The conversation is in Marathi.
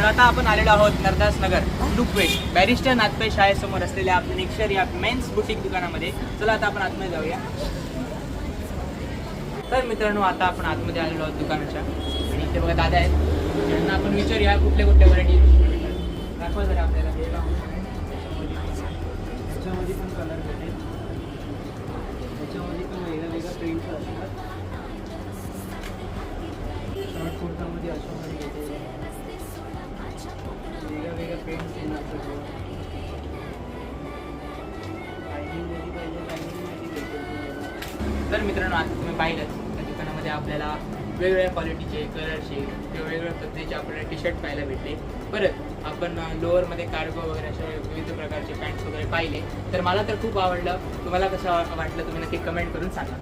तर आता आपण आलेलो आहोत नरदास नगर लुक बॅरिस्टर नाथपे शाळेसमोर असलेल्या आपल्या नेक्स्टर या मेन्स बुटीक दुकानामध्ये. चला आता आपण आतमध्ये जाऊया. तर मित्रांनो आता आपण आतमध्ये आलेलो आहोत दुकानाच्या. आणि इथे बघा दादा आहेत. त्यांना आपण विचारूया कुठल्या कुठल्या व्हरायटी दाखवा जरा आपल्याला. हे त्याच्यामध्ये पण कलर भेटेल. त्याच्यामध्ये पण वेगळ्या वेगळ्या प्रिंट असतात. शॉर्ट कुर्तामध्ये अशामध्ये भेटेल. तर मित्रांनो आता तुम्ही पाहिलंच त्या दुकानामध्ये आपल्याला वेगवेगळ्या क्वालिटीचे कलरचे किंवा वेगवेगळ्या पद्धतीचे आपल्याला टी शर्ट पाहायला भेटले. परत आपण लोअरमध्ये कार्गो वगैरे अशा विविध प्रकारचे पॅन्ट्स वगैरे पाहिले. तर मला तर खूप आवडलं. तुम्हाला कसं वाटलं तुम्ही नक्की कमेंट करून सांगा.